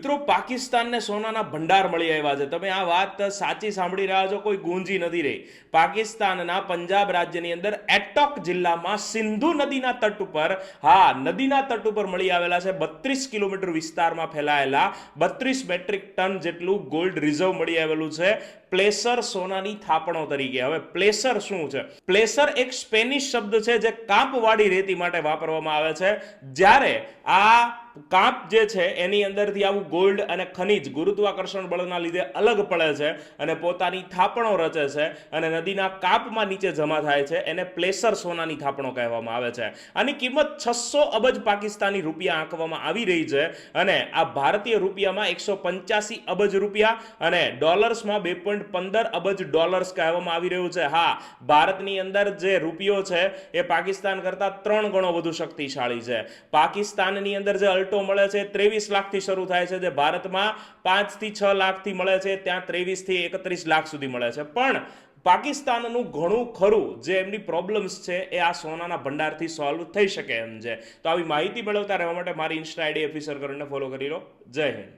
મિત્રો, પાકિસ્તાનને સોનાના ભંડાર મળી આવ્યા છે. તમે આ વાત સાચી સાંભળી રહ્યા છો, કોઈ ગુંજી નથી રહી. પાકિસ્તાનના પંજાબ રાજ્યની અંદર એટોક જિલ્લામાં સિંધુ નદીના તટ ઉપર, હા, નદીના તટ ઉપર મળી આવેલા છે બત્રીસ કિલોમીટર વિસ્તારમાં ફેલાયેલા બત્રીસ મેટ્રિક ટન જેટલું ગોલ્ડ રિઝર્વ મળી આવેલું છે પ્લેસર સોનાની થાપણો તરીકે. હવે પ્લેસર શું છે? પ્લેસર એક સ્પેનિશ શબ્દ છે જે કાંપવાળી રેતી માટે વાપરવામાં આવે છે. જ્યારે આ કાંપ જે છે, એની અંદરથી આવું ગોલ્ડ અને ખનિજ ગુરુત્વાકર્ષણ બળના લીધે અલગ પડે છે અને પોતાની થાપણો રચે છે અને નદીના કાપમાં નીચે જમા થાય છે. એને પ્લેસર સોનાની થાપણો કહેવામાં આવે છે. આની કિંમત છસો અબજ પાકિસ્તાની રૂપિયા આંકવામાં આવી રહી છે અને આ ભારતીય રૂપિયામાં એકસો પંચ્યાસી અબજ રૂપિયા અને ડોલર્સમાં બે પોઈન્ટ પંદર અબજ ડોલર્સ કહેવામાં આવી રહ્યું છે. હા, ભારતની અંદર જે રૂપિયો છે, એ પાકિસ્તાન કરતાં ત્રણ ગણો વધુ શક્તિશાળી છે. પાકિસ્તાનની અંદર જે અલ્ટો મળે છે, ત્રેવીસ લાખથી શરૂ થાય છે જે ભારતમાં પાંચથી છ લાખથી મળે છે, ત્યાં ત્રેવીસથી એકત્રીસ લાખ સુધી મળે છે. પણ પાકિસ્તાનનું ઘણું ખરું, જે એમની પ્રોબ્લેમ્સ છે, એ આ સોનાના ભંડારથી સોલ્વ થઈ શકે એમ છે. તો આવી માહિતી મેળવતા રહેવા માટે મારી ઇન્સ્ટા આઈડી ઓફિસર કરીને ફોલો કરી લો. જય હિન્દ.